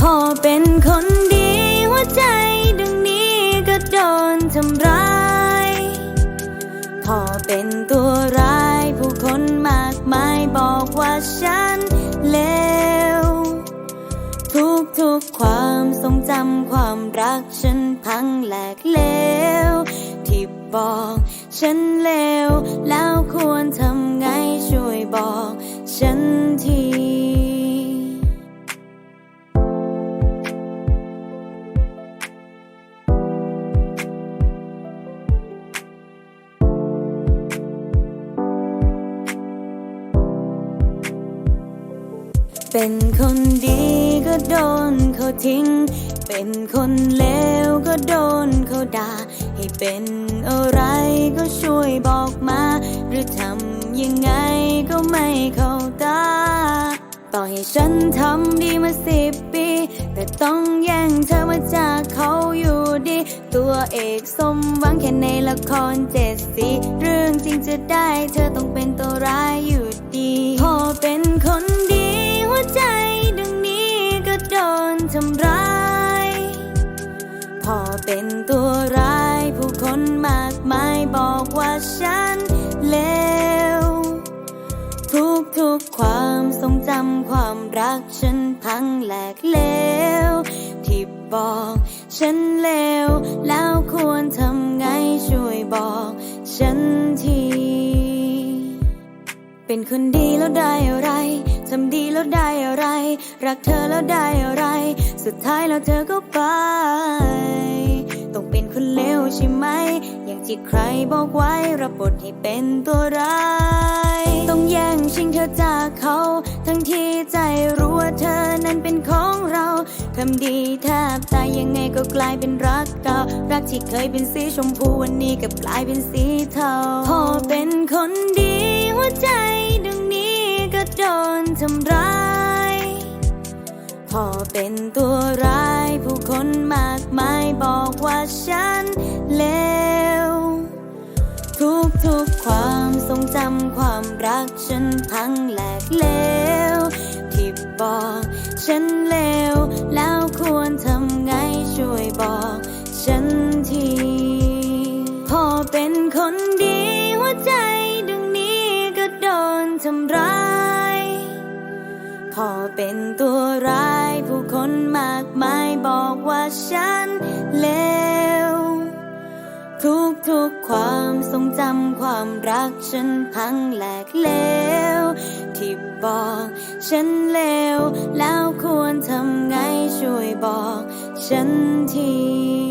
พ่อเป็นคนดีหัวใจดวงนี้ก็โดนทำร้าย พ่อเป็นตัวร้าย ผู้คนมากมายบอกว่าฉันเลว ทุกทุกความทรงจำความรักฉันพังแหลกเลว ที่บอกฉันเลว แล้วควรทำไงช่วยบอกฉันที เป็นคนดีก็โดนเขาทิ้ง เป็นคนเลวก็โดนเขาด่า ให้เป็นอะไรก็ช่วยบอกมา หรือทำยังไงก็ไม่เข้าตา ต่อให้ฉันทำดีมาสิบปี แต่ต้องแย่งเธอมาจากเขาอยู่ดี ตัวเอกสมหวังแค่ในละครเจ็ดสี เรื่องจริงจะได้เธอต้องเป็นตัวร้ายำร้าย พอเป็นตัวร้าย ผู้คนมากมายบอกว่าฉันเลว ทุกทุกความทรงจำความรักฉันพังแหลกเลว ที่บอกฉันเลว แล้วควรทำไงช่วยบอก ฉันที เป็นคนดีแล้วได้อะไร ทำดีแล้วได้อะไร รักเธอแล้วได้อะไร สุดท้ายแล้วเธอก็ไป ต้องเป็นคนเลวใช่ไหม อย่างที่ใครบอกไว้รับบทให้เป็นตัวร้าย ต้องแย่งชิงเธอจากเขา ทั้งที่ใจรู้ว่าเธอนั้นเป็นของเราทำดีแทบตายยังไงก็กลายเป็นรักเก่า รักที่เคยเป็นสีชมพูวันนี้ก็กลายเป็นสีเทา อเป็นตัวร้าย ผู้คนมากมายบอกว่าฉันเลว ทุกทุกๆความทรงจำความรักฉันพังแหลกเลว ที่บอกฉันเลว แล้วควรทำไงช่วยบอก ฉันทีพอเป็นคนดีหัวใจดวงนี้ก็โดนทำร้ายพอเป็นตัวร้าย ผู้คนมากมายบอกว่าฉันเลวทุกทุกความทรงจำความรักฉันพังแหลกเลวที่บอกฉันเลวแล้วควรทำไงช่วยบอกฉันที